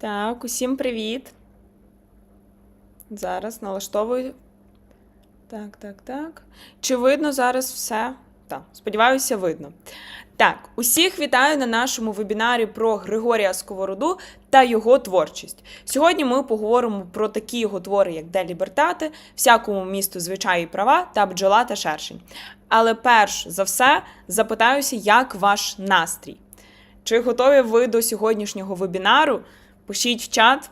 Так, усім привіт. Зараз налаштовую. Так, так, так. Чи видно зараз все? Так, сподіваюся, видно. Так, усіх вітаю на нашому вебінарі про Григорія Сковороду та його творчість. Сьогодні ми поговоримо про такі його твори, як Де Лібертати, всякому місту звичаї права та бджола та шершень. Але перш за все запитаюся, як ваш настрій? Чи готові ви до сьогоднішнього вебінару? Пишіть в чат,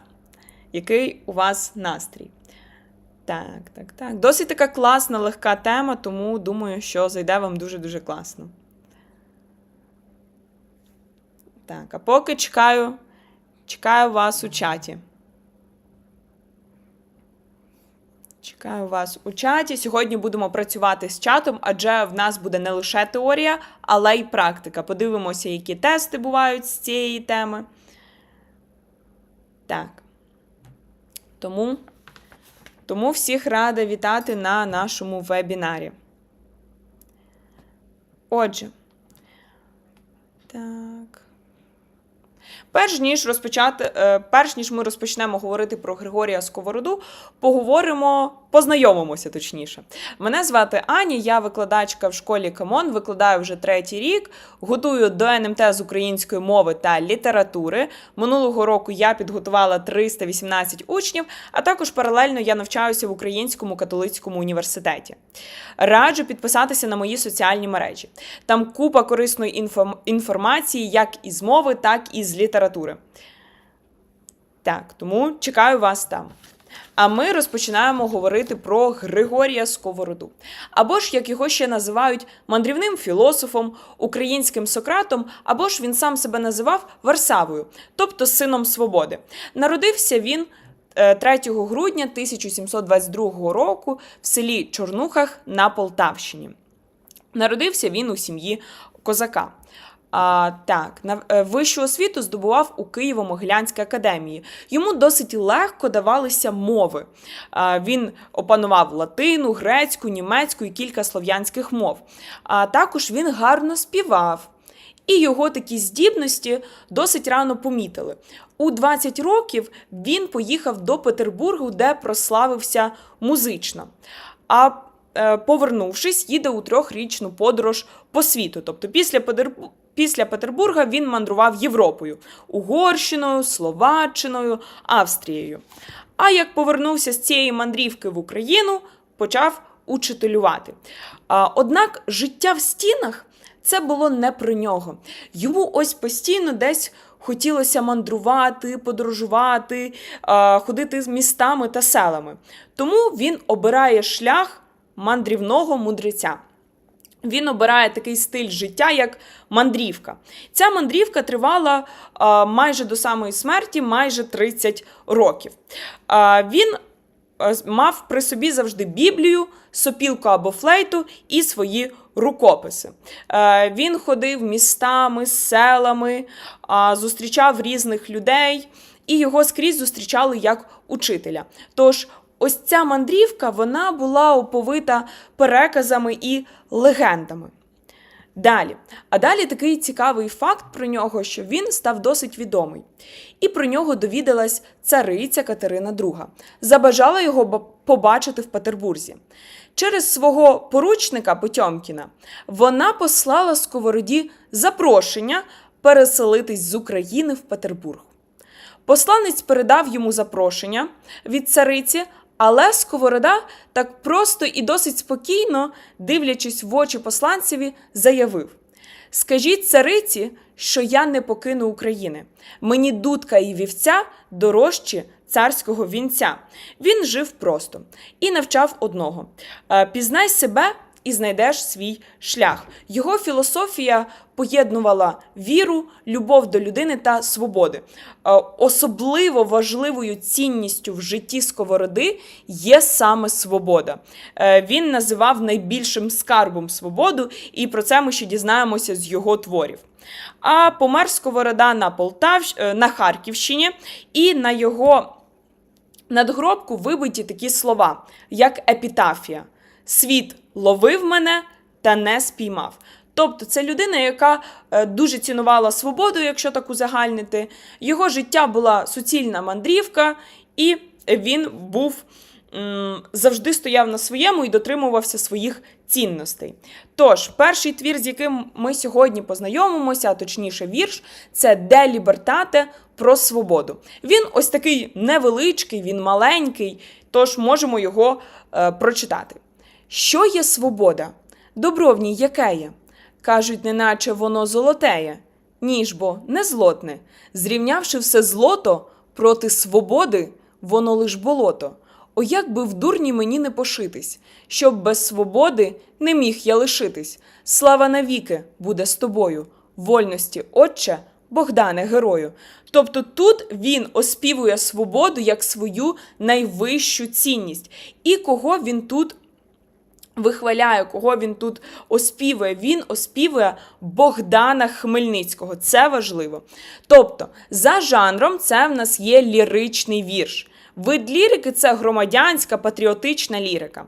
який у вас настрій. Так, так, так. Досить така класна, легка тема, тому думаю, що зайде вам дуже-дуже класно. Так, а поки чекаю, чекаю вас у чаті. Чекаю вас у чаті. Сьогодні будемо працювати з чатом, адже в нас буде не лише теорія, але й практика. Подивимося, які тести бувають з цієї теми. Так. Тому, тому всіх рада вітати на нашому вебінарі. Отже. Так. Перш ніж розпочати, е, перш ніж ми розпочнемо говорити про Григорія Сковороду, поговоримо, познайомимося точніше. Мене звати Аня, я викладачка в школі Камон, викладаю вже третій рік, готую до НМТ з української мови та літератури. Минулого року я підготувала 318 учнів, а також паралельно я навчаюся в Українському католицькому університеті. Раджу підписатися на мої соціальні мережі. Там купа корисної інформації, як із мови, так і з літератури. Так, тому чекаю вас там. А ми розпочинаємо говорити про Григорія Сковороду. Або ж, як його ще називають, мандрівним філософом, українським Сократом, або ж він сам себе називав Варсавою, тобто сином свободи. Народився він е, 3 грудня 1722 року в селі Чорнухах на Полтавщині. Народився він у сім'ї козака. А, так, на е, вищу освіту здобував у Києво-Могилянській академії. Йому досить легко давалися мови. А, він опанував латину, грецьку, німецьку і кілька слов'янських мов. А також він гарно співав. І його такі здібності досить рано помітили. У 20 років він поїхав до Петербургу, де прославився музично. А е, повернувшись, їде у трьохрічну подорож по світу. Тобто, після Петербу- Після Петербурга він мандрував Європою, Угорщиною, Словаччиною, Австрією. А як повернувся з цієї мандрівки в Україну, почав учителювати. Однак життя в стінах це було не про нього. Йому ось постійно десь хотілося мандрувати, подорожувати, ходити з містами та селами. Тому він обирає шлях мандрівного мудреця. Він обирає такий стиль життя, як мандрівка. Ця мандрівка тривала а, майже до самої смерті, майже 30 років. А, він а, мав при собі завжди Біблію, сопілку або флейту і свої рукописи. Е, він ходив містами, селами, а, зустрічав різних людей, і його скрізь зустрічали як учителя. Тож ось ця мандрівка вона була оповита переказами і легендами. Далі. А далі такий цікавий факт про нього, що він став досить відомий. І про нього довідалась цариця Катерина II. Забажала його побачити в Петербурзі. Через свого поручника Потьомкіна вона послала Сковороді запрошення переселитись з України в Петербург. Посланець передав йому запрошення від цариці, але Сковорода так просто і досить спокійно, дивлячись в очі посланцеві, заявив: Скажіть цариці, що я не покину України. Мені дудка і вівця дорожчі царського вінця. Він жив просто і навчав одного: «Е, пізнай себе і знайдеш свій шлях. Його філософія поєднувала віру, любов до людини та свободи. Е, Особливо важливою цінністю в житті сковороди є саме свобода. Е, Він називав найбільшим скарбом свободу, і про це ми ще дізнаємося з його творів. А помер Сковорода на Полтавщ... е, на Харківщині, і на його надгробку вибиті такі слова, як епітафія: Світ ловив мене та не спіймав. Тобто, це людина, яка е, дуже цінувала свободу, якщо так узагальнити. Його життя була суцільна мандрівка, і він був завжди стояв на своєму і дотримувався своїх цінностей. Тож, перший твір, з яким ми сьогодні познайомимося, а точніше вірш, це Де Лібертате про свободу. Він ось такий невеличкий, він маленький, тож можемо його е, прочитати. Що є свобода? Добро в яке є? Кажуть, неначе воно золотеє. Ніж бо не злотне. Зрівнявши все злото проти свободи, воно лиш болото. О, як би в дурні мені не пошитись, щоб без свободи не міг я лишитись. Слава навіки буде з тобою, вольності, Отче, Богдане, герою. Тобто тут він оспівує свободу як свою найвищу цінність. І кого він тут вихваляє, кого він тут оспівує. Він оспівує Богдана Хмельницького. Це важливо. Тобто, за жанром, це в нас є ліричний вірш. Вид лірики це громадянська патріотична лірика.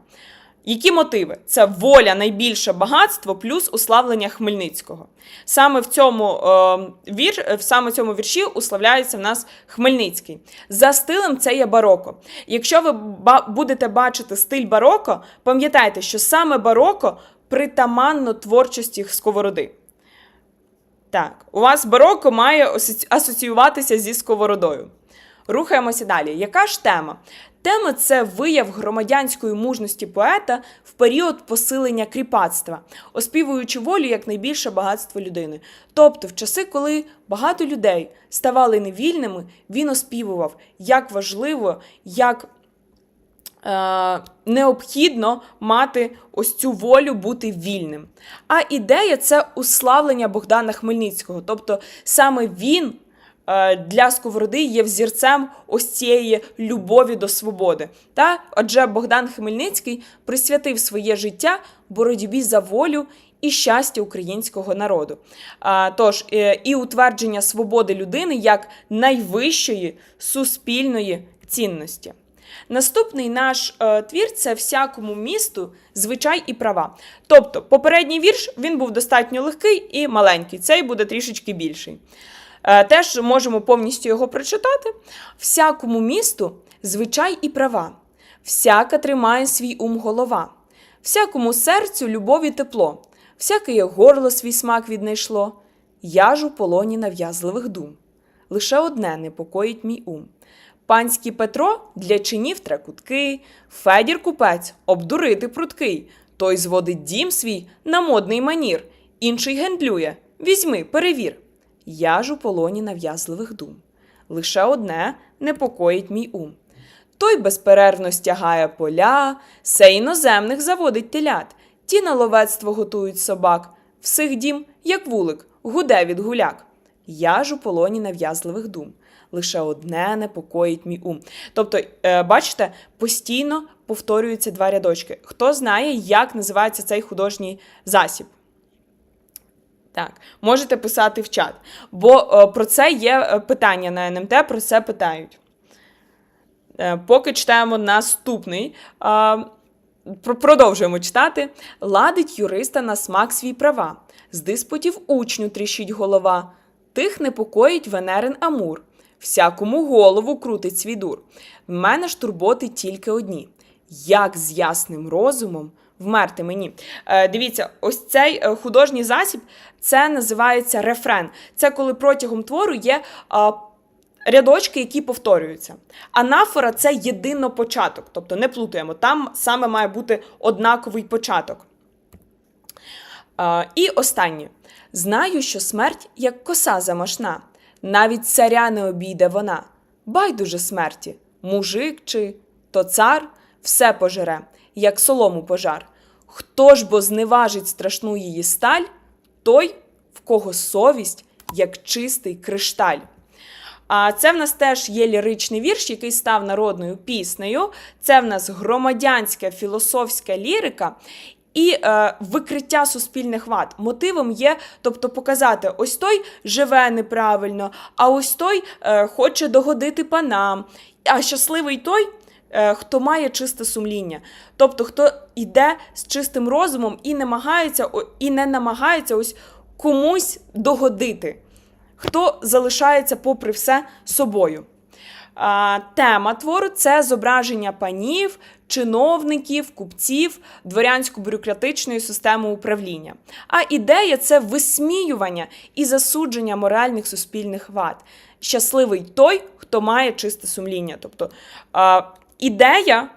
Які мотиви? Це воля, найбільше багатство плюс уславлення Хмельницького. Саме в цьому е, вір, в цьому вірші уславляється в нас Хмельницький. За стилем це є бароко. Якщо ви ба- будете бачити стиль бароко, пам'ятайте, що саме бароко притаманно творчості сковороди. Так, у вас бароко має асоціюватися зі сковородою. Рухаємося далі. Яка ж тема? Тема це вияв громадянської мужності поета в період посилення кріпацтва, оспівуючи волю як найбільше багатство людини. Тобто, в часи, коли багато людей ставали невільними, він оспівував, як важливо, як е, необхідно мати ось цю волю бути вільним. А ідея це уславлення Богдана Хмельницького. Тобто саме він для сковороди є взірцем ось цієї любові до свободи. Та? Адже Богдан Хмельницький присвятив своє життя боротьбі за волю. І щастя українського народу. А, тож е, і утвердження свободи людини як найвищої суспільної цінності. Наступний наш е, твір це всякому місту звичай і права. Тобто, попередній вірш він був достатньо легкий і маленький, цей буде трішечки більший. Е, теж можемо повністю його прочитати. Всякому місту звичай і права, всяка тримає свій ум голова, всякому серцю любов і тепло, всяке горло свій смак віднайшло, я ж у полоні нав'язливих дум. Лише одне непокоїть мій ум. Панський Петро для чинів тракутки, Федір купець обдурити пруткий. Той зводить дім свій на модний манір, інший гендлює. Візьми, перевір. Я ж у полоні нав'язливих дум. Лише одне непокоїть мій ум. Той безперервно стягає поля, се іноземних заводить телят, ті на ловецтво готують собак, всіх дім, як вулик, гуде від гуляк. Я ж у полоні нав'язливих дум. Лише одне непокоїть мій ум. Тобто, е, бачите, постійно повторюються два рядочки. Хто знає, як називається цей художній засіб? Так, можете писати в чат. Бо е, про це є е, питання на НМТ, про це питають. Е, Поки читаємо наступний. Продовжуємо читати. Ладить юриста на смак свій права. З диспутів учню тріщить голова. Тих непокоїть Венерин Амур. Всякому голову крутить свій дур. В мене ж турботи тільки одні. Як з ясним розумом вмерти мені. Е, дивіться, ось цей е, художній засіб це називається рефрен. Це коли протягом твору є рядочки, які повторюються. Анафора це єдино початок, тобто не плутаємо. Там саме має бути однаковий початок. А, і останнє. Знаю, що смерть як коса замашна, навіть царя не обійде вона. Байдуже смерті, мужик чи то цар все пожере, як солому пожар. Хто ж бо зневажить страшну її сталь, той, в кого совість, як чистий кришталь. А це в нас теж є ліричний вірш, який став народною піснею. Це в нас громадянська філософська лірика. І е, викриття суспільних вад мотивом є, тобто показати, ось той живе неправильно, а ось той е, хоче догодити панам. А щасливий той, хто має чисте сумління, тобто хто йде з чистим розумом і намагається і не намагається ось комусь догодити, хто залишається попри все собою. Тема твору це зображення панів, чиновників, купців, дворянсько-бюрократичної системи управління. А ідея це висміювання і засудження моральних суспільних вад. Щасливий той, хто має чисте сумління. Тобто ідея,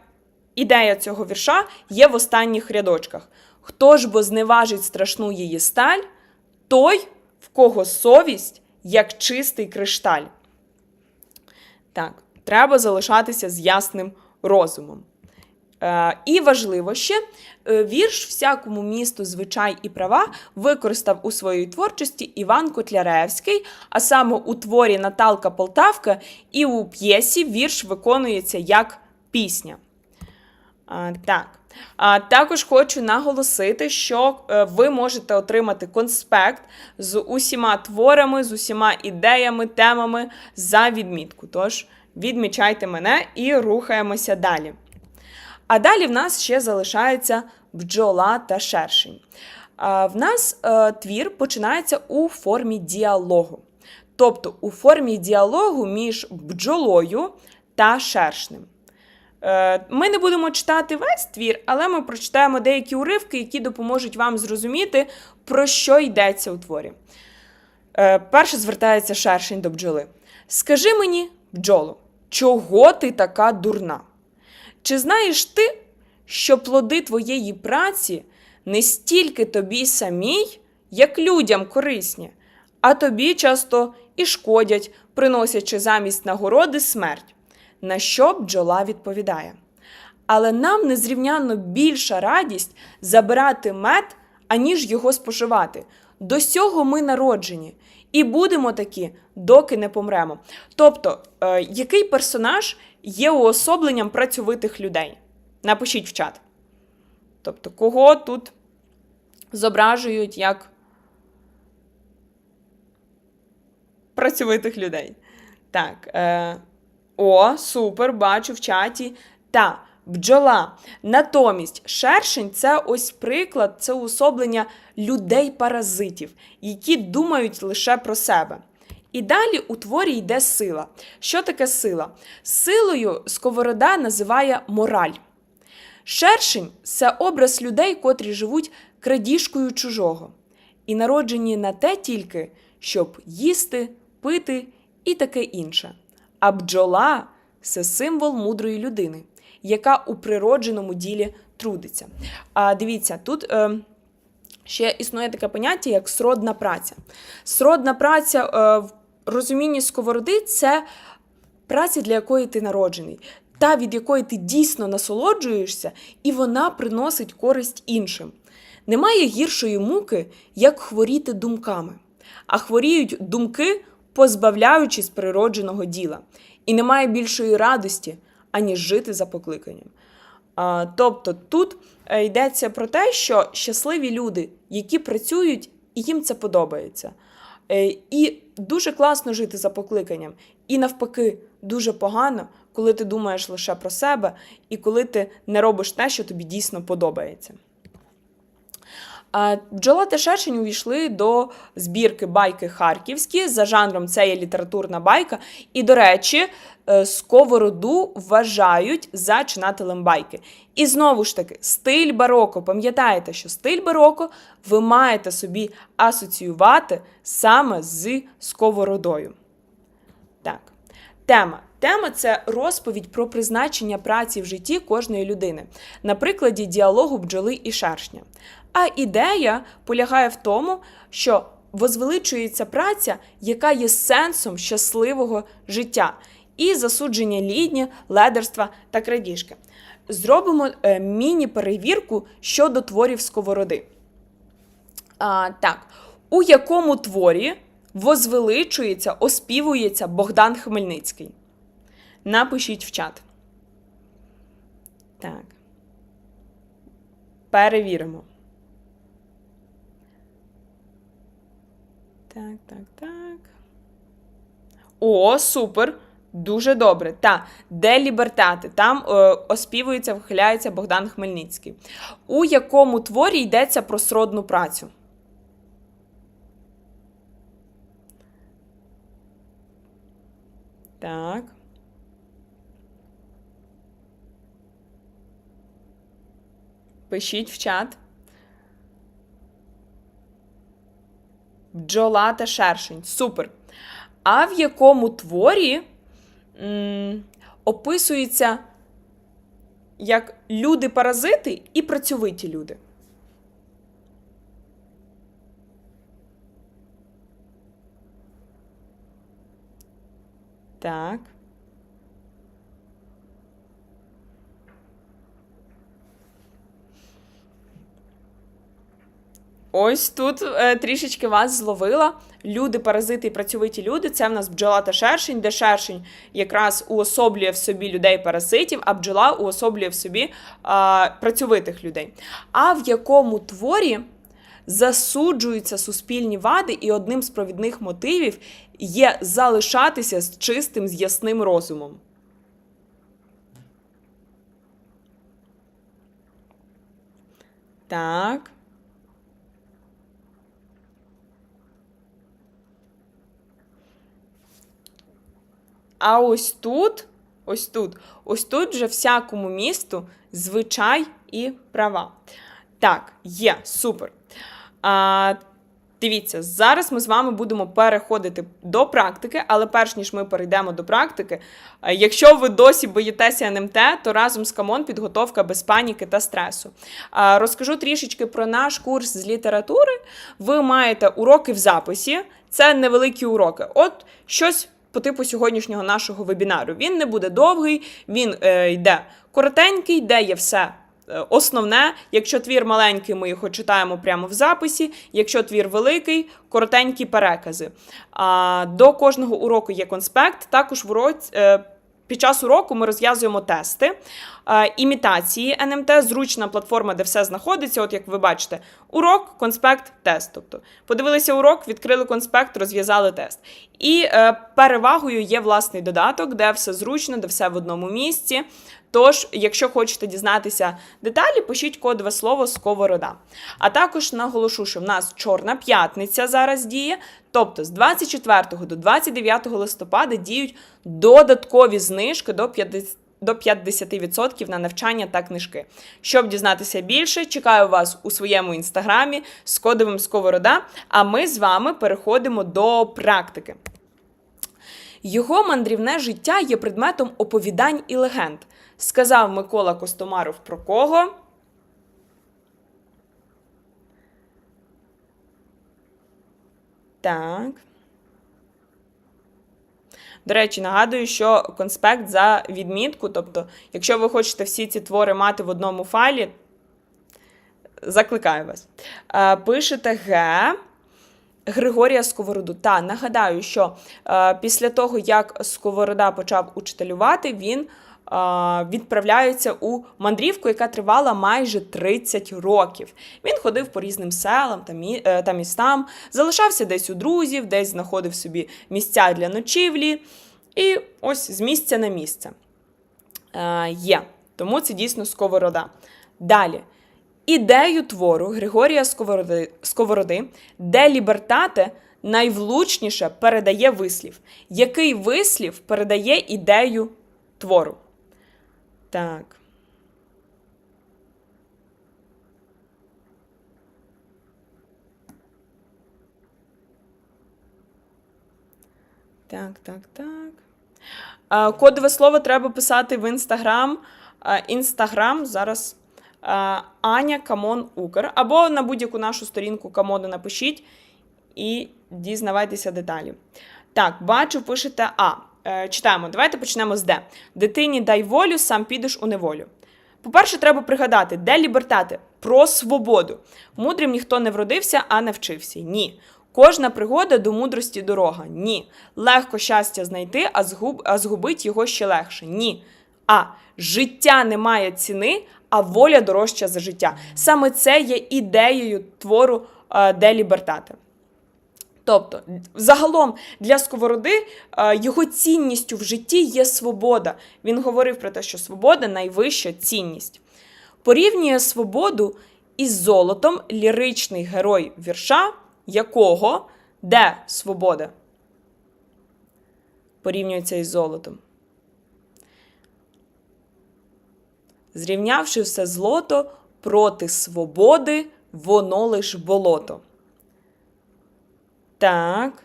ідея цього вірша є в останніх рядочках. Хто ж бо зневажить страшну її сталь, той, в кого совість, як чистий кришталь. Так, треба залишатися з ясним розумом. Е, і важливо ще, е, вірш всякому місту звичай і права використав у своїй творчості Іван Котляревський, а саме у творі Наталка Полтавка і у п'єсі вірш виконується як пісня. Так. А, також хочу наголосити, що е, ви можете отримати конспект з усіма творами, з усіма ідеями, темами за відмітку. Тож відмічайте мене і рухаємося далі. А далі в нас ще залишається бджола та шершень. В нас е, твір починається у формі діалогу. Тобто у формі діалогу між бджолою та шершнем. Е, Ми не будемо читати весь твір, але ми прочитаємо деякі уривки, які допоможуть вам зрозуміти, про що йдеться у творі. Е, Перше звертається шершень до бджоли. Скажи мені, бджоло, чого ти така дурна? Чи знаєш ти, що плоди твоєї праці не стільки тобі самій, як людям корисні, а тобі часто і шкодять, приносячи замість нагороди смерть? На що бджола відповідає? Але нам незрівнянно більша радість забирати мед, аніж його споживати. До сього ми народжені, і будемо такі, доки не помремо. Тобто, е, який персонаж є уособленням працьовитих людей? Напишіть в чат. Тобто, кого тут зображують як працьовитих людей? Так. Е, о, супер, бачу в чаті. Та, бджола. Натомість, шершень це ось приклад, це уособлення людей-паразитів, які думають лише про себе. І далі у творі йде сила. Що таке сила? Силою сковорода називає мораль. Шершень це образ людей, котрі живуть крадіжкою чужого, і народжені на те тільки, щоб їсти, пити і таке інше. А бджола це символ мудрої людини, яка у природженому ділі трудиться. А дивіться, тут е, ще існує таке поняття, як сродна праця. Сродна праця е, в розумінні сковороди це праця, для якої ти народжений, та від якої ти дійсно насолоджуєшся, і вона приносить користь іншим. Немає гіршої муки, як хворіти думками, а хворіють думки, позбавляючись природженого діла, і немає більшої радості, аніж жити за покликанням. А, тобто тут е, йдеться про те, що щасливі люди, які працюють, і їм це подобається. Е, І дуже класно жити за покликанням. І навпаки, дуже погано, коли ти думаєш лише про себе, і коли ти не робиш те, що тобі дійсно подобається. А Бджола та шершень увійшли до збірки байки Харківські. За жанром це є літературна байка. І, до речі, е, сковороду вважають зачинателем байки. І знову ж таки, стиль бароко. Пам'ятаєте, що стиль бароко ви маєте собі асоціювати саме з сковородою. Так. Тема. Тема це розповідь про призначення праці в житті кожної людини, на прикладі діалогу бджоли і шершня. А ідея полягає в тому, що возвеличується праця, яка є сенсом щасливого життя, і засудження лідні, ледерства та крадіжки. Зробимо е, міні-перевірку щодо творів сковороди. А, так, у якому творі возвеличується, оспівується Богдан Хмельницький? Напишіть в чат. Так. Перевіримо. Так, так, так. О, супер! Дуже добре. Та де лібертати? Там е, оспівується, вихиляється Богдан Хмельницький. У якому творі йдеться про сродну працю? Так. Пишіть в чат. Бджола та шершень. Супер. А в якому творі м, описується як люди-паразити і працьовиті люди? Так. Ось тут е, трішечки вас зловила. Люди, паразити і працьовиті люди. Це в нас бджола та шершень, де шершень якраз уособлює в собі людей-паразитів, а бджола уособлює в собі е, працьовитих людей. А в якому творі засуджуються суспільні вади, і одним з провідних мотивів є залишатися з чистим, з ясним розумом. Так. А ось тут, ось тут, ось тут вже всякому місту звичай і права. Так, є, супер. А, Дивіться, зараз ми з вами будемо переходити до практики, але перш ніж ми перейдемо до практики, е, якщо ви досі боїтеся НМТ, то разом з Камон підготовка без паніки та стресу. Розкажу трішечки про наш курс з літератури. Ви маєте уроки в записі, це невеликі уроки. От щось по типу сьогоднішнього нашого вебінару. Він не буде довгий, він е, йде коротенький, де є все. е, Основне, якщо твір маленький, ми його читаємо прямо в записі. Якщо твір великий, коротенькі перекази. А, До кожного уроку є конспект. Також в уроці, е, під час уроку ми розв'язуємо тести, е, імітації НМТ, зручна платформа, де все знаходиться. От як ви бачите, урок, конспект, тест. Тобто подивилися урок, відкрили конспект, розв'язали тест. І е, перевагою є власний додаток, де все зручно, де все в одному місці. Тож, якщо хочете дізнатися деталі, пишіть кодове слово сковорода. А також наголошу, що в нас Чорна п'ятниця зараз діє. Тобто з 24 до 29 листопада діють додаткові знижки до 50 до 50% на навчання та книжки. Щоб дізнатися більше, чекаю вас у своєму інстаграмі з кодовим Сковорода. А ми з вами переходимо до практики. Його мандрівне життя є предметом оповідань і легенд. Сказав Микола Костомаров про кого? Так. До речі, нагадую, що конспект за відмітку, тобто, якщо ви хочете всі ці твори мати в одному файлі, закликаю вас. Е, Пишете Г. Григорія Сковороду. Та нагадаю, що е, після того, як Сковорода почав учителювати, він відправляється у мандрівку, яка тривала майже 30 років. Він ходив по різним селам е, та містам, залишався десь у друзів, десь знаходив собі місця для ночівлі. І ось з місця на місце е, є. Тому це дійсно Сковорода. Далі. Ідею твору Григорія Сковороди, Сковороди, де лібертате найвлучніше передає вислів. Який вислів передає ідею твору? Так. Так, так, так. Кодове слово треба писати в інстаграм. Інстаграм зараз Аня Камон Укр. Або на будь-яку нашу сторінку Камоду напишіть і дізнавайтеся деталі. Так, бачу, пишете А. Е, Читаємо. Давайте почнемо з Д. Дитині дай волю, сам підеш у неволю. По-перше, треба пригадати, де лібертати? Про свободу. Мудрим ніхто не вродився, а навчився. Ні. Кожна пригода до мудрості дорога. Ні. Легко щастя знайти, а, згуб, а згубить його ще легше. Ні. А. Життя не має ціни, а воля дорожча за життя. Саме це є ідеєю твору е, Де Лібертате. Тобто, загалом для сковороди е, його цінністю в житті є свобода. Він говорив про те, що свобода найвища цінність. Порівнює свободу із золотом ліричний герой вірша, якого де свобода? Порівнюється із золотом. Зрівнявши все злото проти свободи, воно лиш болото. Так.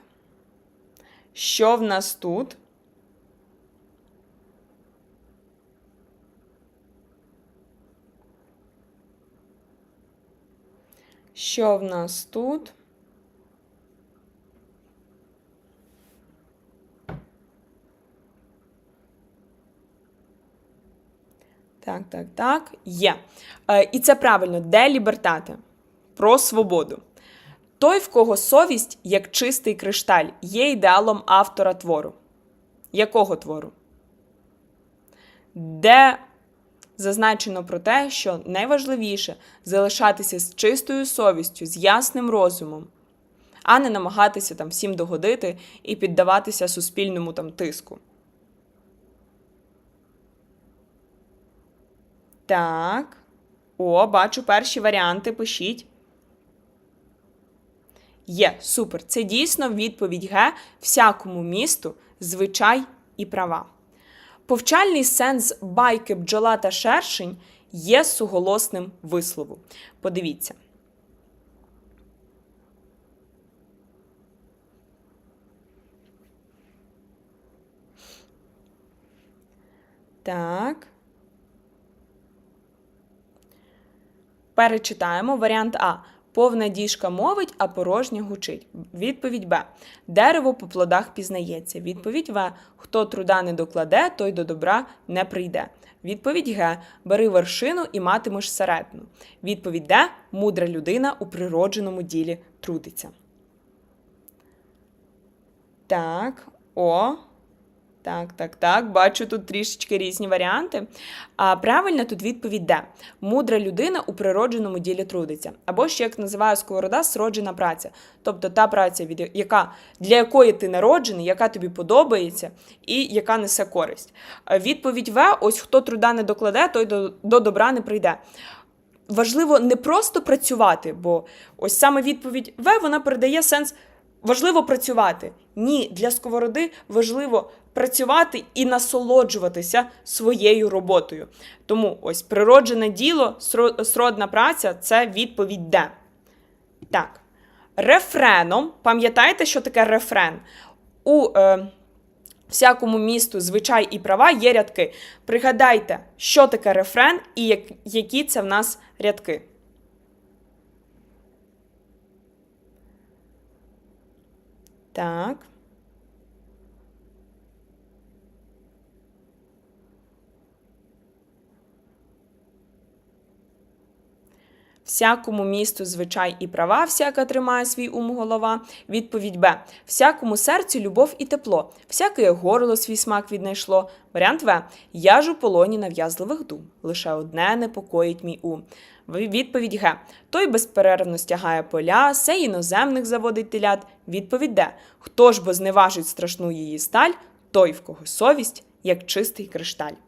Що в нас тут? Що в нас тут? Так, так, так, є. Е, і це правильно, де лібертати? Про свободу. Той, в кого совість, як чистий кришталь, є ідеалом автора твору. Якого твору? Де зазначено про те, що найважливіше залишатися з чистою совістю, з ясним розумом, а не намагатися там всім догодити і піддаватися суспільному там тиску. Так. О, бачу перші варіанти. Пишіть. Є, супер. Це дійсно відповідь Г всякому місту, звичай і права. Повчальний сенс байки бджола та шершень є суголосним вислову. Подивіться. Так. Перечитаємо варіант А. Повна діжка мовить, а порожня гучить. Відповідь Б. Дерево по плодах пізнається. Відповідь В. Хто труда не докладе, той до добра не прийде. Відповідь Г. Бери вершину і матимеш середину. Відповідь Д. Мудра людина у природженому ділі трудиться. Так. О. Так, так, так. Бачу тут трішечки різні варіанти. А правильно тут відповідь Д. Мудра людина у природженому ділі трудиться. Або ще, як називає сковорода, сроджена праця. Тобто та праця, від яка, для якої ти народжений, яка тобі подобається і яка несе користь. Відповідь В: ось хто труда не докладе, той до, до добра не прийде. Важливо не просто працювати, бо ось саме відповідь В вона передає сенс. Важливо працювати. Ні, для сковороди важливо працювати і насолоджуватися своєю роботою. Тому ось природжене діло, сродна праця це відповідь Д. Так. Рефреном, пам'ятаєте, що таке рефрен? У е, всякому місту звичай і права є рядки. Пригадайте, що таке рефрен і як, які це в нас рядки. Так. Всякому місту звичай і права, всяка тримає свій ум голова. Відповідь Б. Всякому серцю любов і тепло, всяке горло свій смак віднайшло. Варіант В. Я ж у полоні нав'язливих дум. Лише одне непокоїть мій ум. Відповідь Г. Той безперервно стягає поля, сей іноземних заводить телят. Відповідь Д. Хто ж бо зневажить страшну її сталь, той, в кого совість, як чистий кришталь.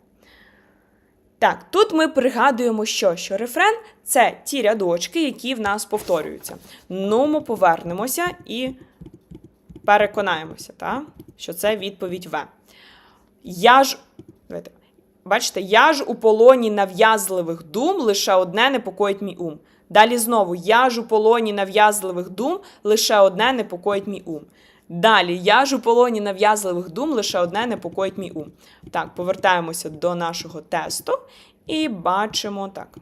Так, тут ми пригадуємо, що що рефрен це ті рядочки, які в нас повторюються. Ну, ми повернемося і переконаємося, та, що це відповідь В. Я ж. Давайте, Бачите, я ж у полоні нав'язливих дум лише одне непокоїть мій ум. Далі знову я ж у полоні нав'язливих дум лише одне непокоїть мій ум. Далі, я ж у полоні нав'язливих дум лише одне непокоїть мій ум. Так, повертаємося до нашого тесту і бачимо так.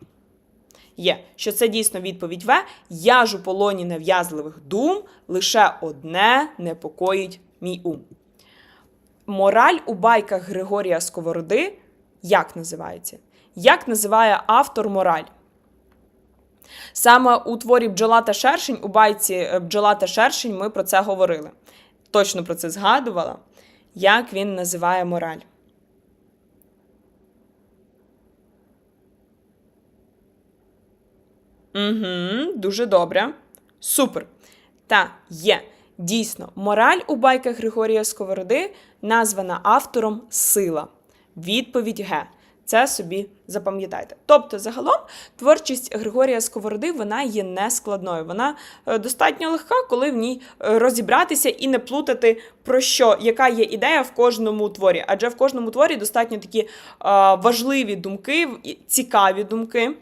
Є, що це дійсно відповідь В. Я ж у полоні нав'язливих дум лише одне непокоїть мій ум. Мораль у байках Григорія Сковороди як називається? Як називає автор мораль? Саме у творі бджола та шершень, у байці е, бджола та шершень ми про це говорили. Точно про це згадувала. Як він називає мораль? Угу, Дуже добре. Супер. Та є. Дійсно, мораль у байках Григорія Сковороди названа автором сила. Відповідь Г. Це собі запам'ятайте. Тобто, загалом, творчість Григорія Сковороди вона є нескладною. Вона е, достатньо легка, коли в ній е, розібратися і не плутати про що, яка є ідея в кожному творі. Адже в кожному творі достатньо такі е, важливі думки, цікаві думки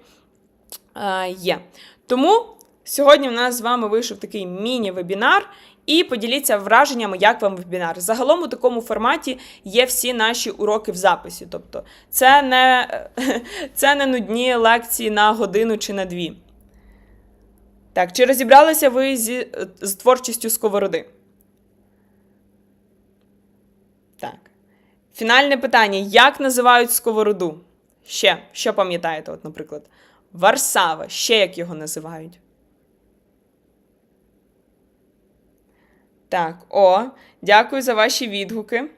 є. Тому сьогодні в нас з вами вийшов такий міні-вебінар. І поділіться враженнями, як вам вебінар. Загалом у такому форматі є всі наші уроки в записі. Тобто, це не, це не нудні лекції на годину чи на дві. Так, чи розібралися ви зі, з творчістю сковороди? Так. Фінальне питання: як називають сковороду? Ще, що пам'ятаєте, от, наприклад, Варсава, ще як його називають? Так, о, дякую за ваші відгуки.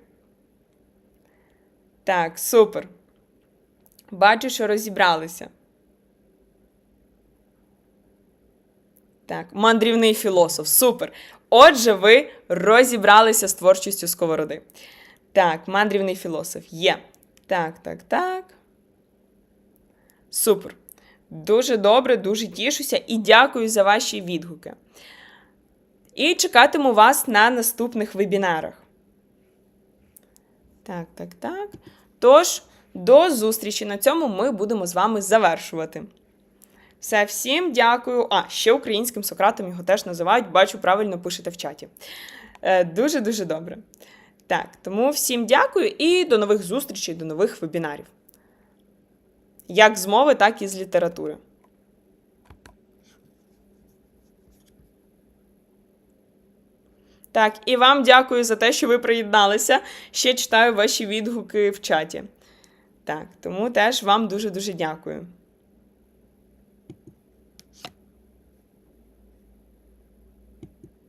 Так, супер. Бачу, що розібралися. Так, мандрівний філософ. Супер. Отже, ви розібралися з творчістю сковороди. Так, мандрівний філософ є. Так, так, так. Супер. Дуже добре, дуже тішуся і дякую за ваші відгуки. І чекатиму вас на наступних вебінарах. Так, так, так. Тож, до зустрічі. На цьому ми будемо з вами завершувати. Все, всім дякую. А, ще українським Сократом його теж називають, бачу, правильно пишете в чаті. Е, Дуже-дуже добре. Так, тому всім дякую і до нових зустрічей, до нових вебінарів. Як з мови, так і з літератури. Так, і вам дякую за те, що ви приєдналися. Ще читаю ваші відгуки в чаті. Так, тому теж вам дуже-дуже дякую.